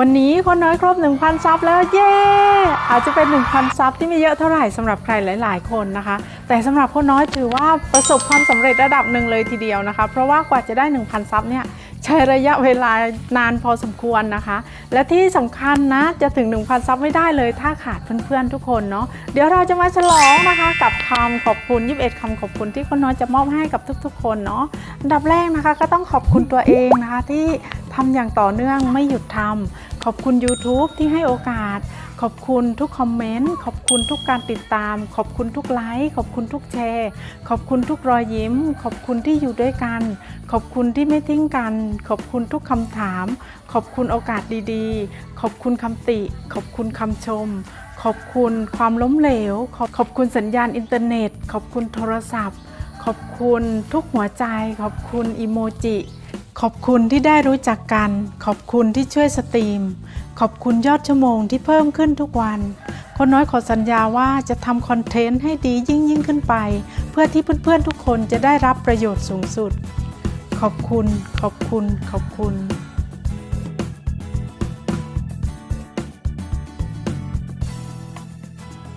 วันนี้คนน้อยครบ 1,000 ซับแล้วเย้ อาจจะเป็น 1,000 ซับที่ไม่เยอะเท่าไหร่สำหรับใครหลาย ๆ คนนะคะ แต่สำหรับคนน้อยถือว่าประสบความสำเร็จระดับหนึ่งเลยทีเดียวนะคะ เพราะว่ากว่าจะได้ 1,000 ซับเนี่ยใช้ระยะเวลานานพอสมควรนะคะ และที่สำคัญนะจะถึง 1,000 ซับไม่ได้เลย ถ้าขาดเพื่อนๆทุกคนเนาะเดี๋ยวเราจะมาฉลองนะคะกับคำขอบคุณ 21คำขอบคุณที่คนน้อยจะมอบให้กับทุกๆ คนเนาะอันดับแรกนะคะก็ต้องขอบคุณตัวเองนะคะที่ ทำอย่างต่อเนื่องไม่หยุดทำขอบคุณ YouTube ที่ให้โอกาส ขอบคุณทุกคอมเมนต์ขอบคุณทุกการติดตาม ขอบคุณทุกไลค์ขอบคุณทุกแชร์ ขอบคุณทุกรอยยิ้ม ขอบคุณที่อยู่ด้วยกัน ขอบคุณที่ไม่ทิ้งกัน ขอบคุณทุกคำถาม ขอบคุณโอกาสดีๆ ขอบคุณคำติ ขอบคุณคำชมขอบคุณความล้มเหลว ขอบขอบคุณสัญญาณอินเทอร์เน็ต ขอบคุณโทรศัพท์ ขอบคุณทุกหัวใจ ขอบคุณอีโมจิ ขอบคุณที่ได้รู้จักกัน ขอบคุณที่ช่วยสตรีม ขอบคุณยอดชั่วโมงที่เพิ่มขึ้นทุกวันคนน้อยขอสัญญาว่าจะทำคอนเทนต์ให้ดียิ่งยิ่งขึ้นไป เพื่อที่เพื่อนๆทุกคนจะได้รับประโยชน์สูงสุด ขอบคุณ ขอบคุณ ขอบคุณ